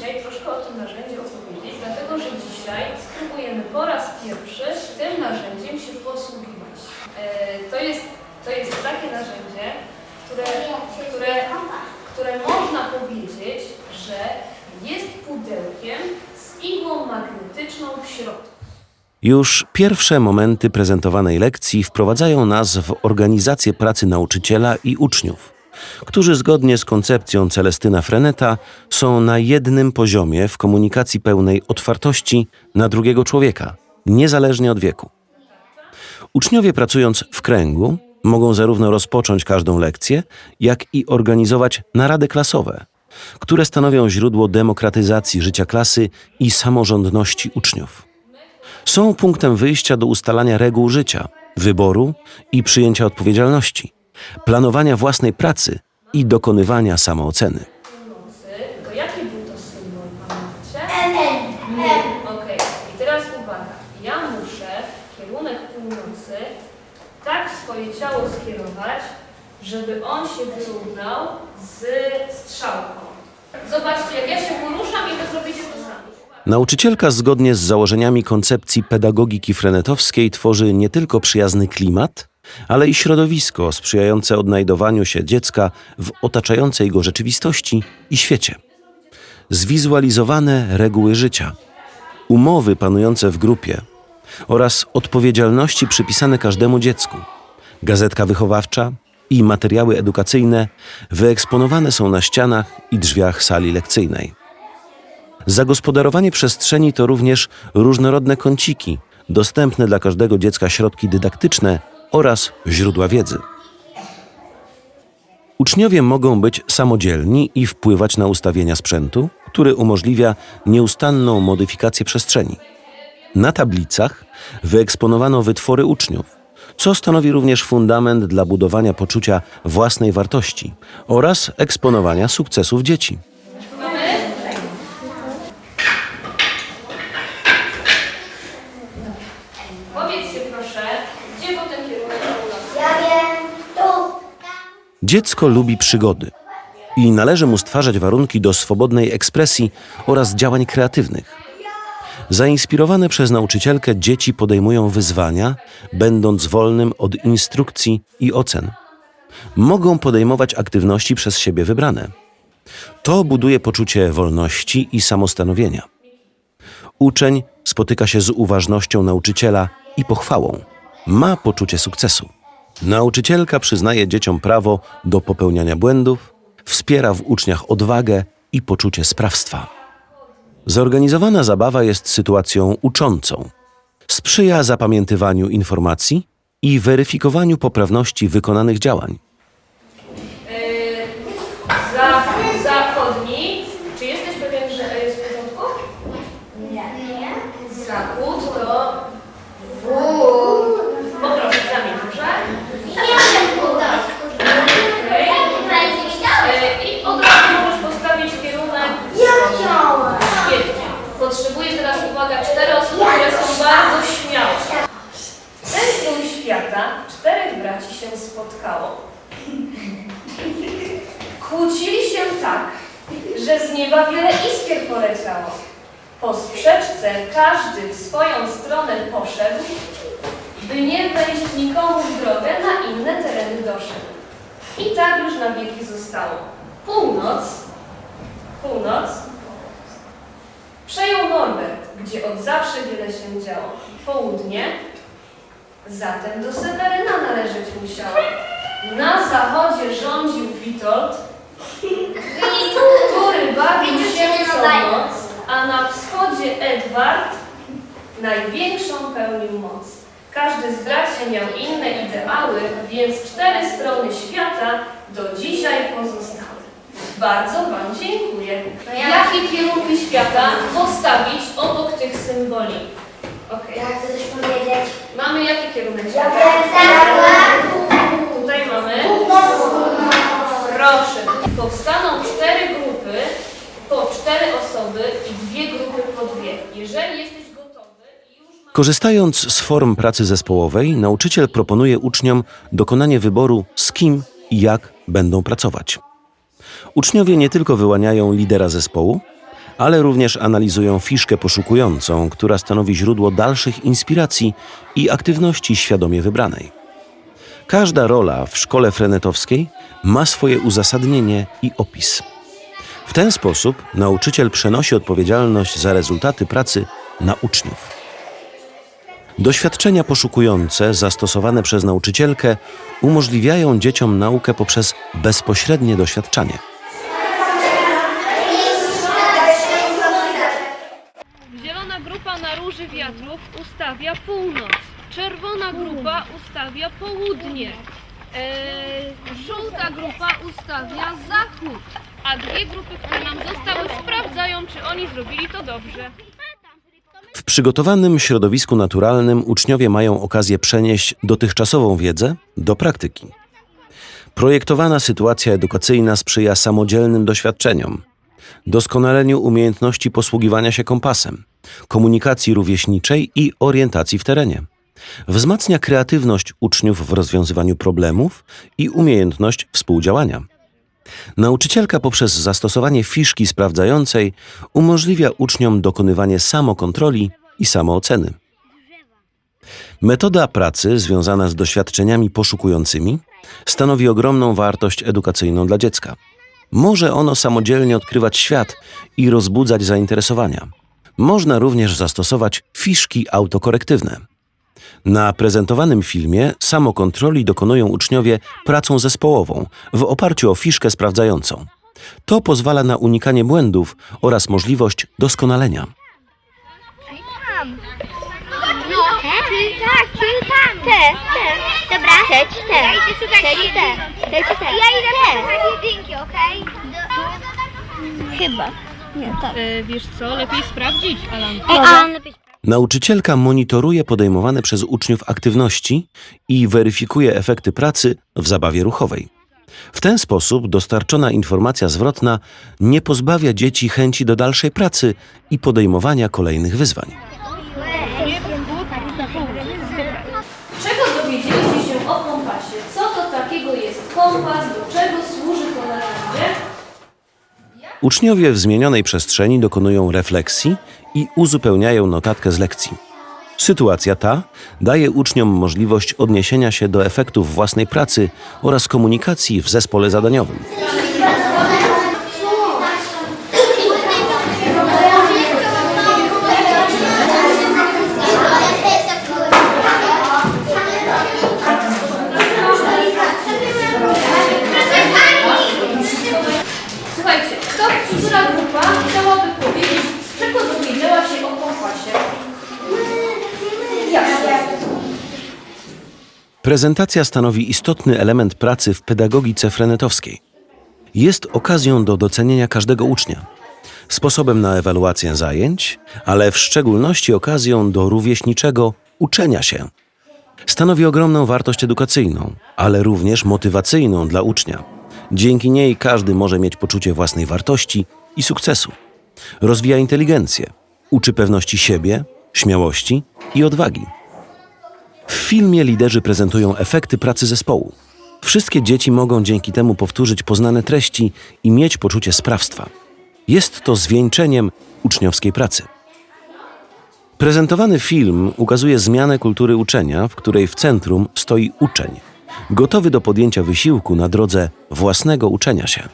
Dzisiaj troszkę o tym narzędziu opowiedzieć, dlatego że dzisiaj spróbujemy po raz pierwszy tym narzędziem się posługiwać. E, to, jest, to jest takie narzędzie, które, które, które można powiedzieć, że jest pudełkiem z igłą magnetyczną w środku. Już pierwsze momenty prezentowanej lekcji wprowadzają nas w organizację pracy nauczyciela i uczniów, którzy zgodnie z koncepcją Celestyna Freneta są na jednym poziomie w komunikacji pełnej otwartości na drugiego człowieka, niezależnie od wieku. Uczniowie pracując w kręgu mogą zarówno rozpocząć każdą lekcję, jak i organizować narady klasowe, które stanowią źródło demokratyzacji życia klasy i samorządności uczniów są punktem wyjścia do ustalania reguł życia, wyboru i przyjęcia odpowiedzialności, planowania własnej pracy i dokonywania samooceny. Północy, to jaki był to symbol, pamiętacie? M. Okej, i teraz uwaga. Ja muszę kierunek północy tak swoje ciało skierować, żeby on się wyrównał z strzałką. Zobaczcie, jak ja się poruszam i wy zrobicie to samo. Nauczycielka zgodnie z założeniami koncepcji pedagogiki frenetowskiej tworzy nie tylko przyjazny klimat, ale i środowisko sprzyjające odnajdowaniu się dziecka w otaczającej go rzeczywistości i świecie. Zwizualizowane reguły życia, umowy panujące w grupie oraz odpowiedzialności przypisane każdemu dziecku, gazetka wychowawcza i materiały edukacyjne wyeksponowane są na ścianach i drzwiach sali lekcyjnej. Zagospodarowanie przestrzeni to również różnorodne kąciki, dostępne dla każdego dziecka środki dydaktyczne oraz źródła wiedzy. Uczniowie mogą być samodzielni i wpływać na ustawienia sprzętu, który umożliwia nieustanną modyfikację przestrzeni. Na tablicach wyeksponowano wytwory uczniów, co stanowi również fundament dla budowania poczucia własnej wartości oraz eksponowania sukcesów dzieci. Powiedzcie proszę, gdzie był ten kierunek północy? Ja wiem, tu. Dziecko lubi przygody i należy mu stwarzać warunki do swobodnej ekspresji oraz działań kreatywnych. Zainspirowane przez nauczycielkę dzieci podejmują wyzwania, będąc wolnym od instrukcji i ocen. Mogą podejmować aktywności przez siebie wybrane. To buduje poczucie wolności i samostanowienia. Uczeń spotyka się z uważnością nauczyciela i pochwałą. Ma poczucie sukcesu. Nauczycielka przyznaje dzieciom prawo do popełniania błędów, wspiera w uczniach odwagę i poczucie sprawstwa. Zorganizowana zabawa jest sytuacją uczącą. Sprzyja zapamiętywaniu informacji i weryfikowaniu poprawności wykonanych działań. Yy, za, zachodni. Czy jesteś pewien, że jest w porządku? Nie. Zachód to W. Poproszę, zamień, dobrze? Nie wiem, kuda. Okej. Yy, I od razu możesz postawić kierunek. Ja chciałam. Świetnie. Potrzebuję teraz, uwaga, cztery osoby, które są bardzo śmiałe. W centrum świata czterech braci się spotkało. Kłócili się tak, że z nieba wiele iskier poleciało. Po sprzeczce każdy w swoją stronę poszedł, by nie wejść nikomu w drogę, na inne tereny doszedł. I tak już na wieki zostało. Północ, północ, Przejął Norbert, gdzie od zawsze wiele się działo. Południe, zatem do Seweryna należeć musiało. Na zachodzie rządził Witold, który bawił się co noc, a na wschodzie Edward największą pełnił moc. Każdy z braci miał inne ideały, więc cztery strony świata do dzisiaj pozostały. Bardzo Wam dziękuję. Jakie kierunki świata postawić obok tych symboli? Okej. Ja chcę coś powiedzieć. Mamy jaki kierunek Ja świata? wiem, zachód. Tutaj mamy. Północ. Proszę. Powstaną cztery grupy po cztery osoby i dwie grupy po dwie. Jeżeli jesteś gotowy już. Korzystając z form pracy zespołowej, nauczyciel proponuje uczniom dokonanie wyboru z kim i jak będą pracować. Uczniowie nie tylko wyłaniają lidera zespołu, ale również analizują fiszkę poszukującą, która stanowi źródło dalszych inspiracji i aktywności świadomie wybranej. Każda rola w szkole frenetowskiej ma swoje uzasadnienie i opis. W ten sposób nauczyciel przenosi odpowiedzialność za rezultaty pracy na uczniów. Doświadczenia poszukujące zastosowane przez nauczycielkę umożliwiają dzieciom naukę poprzez bezpośrednie doświadczanie. Zielona grupa na róży wiatrów ustawia północ. Czerwona grupa ustawia południe. Eee, żółta grupa ustawia zachód. A dwie grupy, które nam zostały, sprawdzają, czy oni zrobili to dobrze. W przygotowanym środowisku naturalnym uczniowie mają okazję przenieść dotychczasową wiedzę do praktyki. Projektowana sytuacja edukacyjna sprzyja samodzielnym doświadczeniom, doskonaleniu umiejętności posługiwania się kompasem, komunikacji rówieśniczej i orientacji w terenie. Wzmacnia kreatywność uczniów w rozwiązywaniu problemów i umiejętność współdziałania. Nauczycielka poprzez zastosowanie fiszki sprawdzającej umożliwia uczniom dokonywanie samokontroli i samooceny. Metoda pracy związana z doświadczeniami poszukującymi stanowi ogromną wartość edukacyjną dla dziecka. Może ono samodzielnie odkrywać świat i rozbudzać zainteresowania. Można również zastosować fiszki autokorektywne. Na prezentowanym filmie samokontroli dokonują uczniowie pracą zespołową w oparciu o fiszkę sprawdzającą. To pozwala na unikanie błędów oraz możliwość doskonalenia. No, czyli tak, czyli tam. Te, te. Dobra. Te czy te? Ja idę szukać te czy te? Te czy te? Ja idę szukać jedynki, okej? Chyba. Nie, tak. E, wiesz co, lepiej sprawdzić, Alan. Ej, a on lepiej Nauczycielka monitoruje podejmowane przez uczniów aktywności i weryfikuje efekty pracy w zabawie ruchowej. W ten sposób dostarczona informacja zwrotna nie pozbawia dzieci chęci do dalszej pracy i podejmowania kolejnych wyzwań. Czego dowiedzieliście się o kompasie? Co to takiego jest kompas? Do czego służy to narzędzie? Uczniowie w zmienionej przestrzeni dokonują refleksji i uzupełniają notatkę z lekcji. Sytuacja ta daje uczniom możliwość odniesienia się do efektów własnej pracy oraz komunikacji w zespole zadaniowym. Prezentacja stanowi istotny element pracy w pedagogice frenetowskiej. Jest okazją do docenienia każdego ucznia, sposobem na ewaluację zajęć, ale w szczególności okazją do rówieśniczego uczenia się. Stanowi ogromną wartość edukacyjną, ale również motywacyjną dla ucznia. Dzięki niej każdy może mieć poczucie własnej wartości i sukcesu. Rozwija inteligencję, uczy pewności siebie, śmiałości i odwagi. W filmie liderzy prezentują efekty pracy zespołu. Wszystkie dzieci mogą dzięki temu powtórzyć poznane treści i mieć poczucie sprawstwa. Jest to zwieńczeniem uczniowskiej pracy. Prezentowany film ukazuje zmianę kultury uczenia, w której w centrum stoi uczeń, gotowy do podjęcia wysiłku na drodze własnego uczenia się.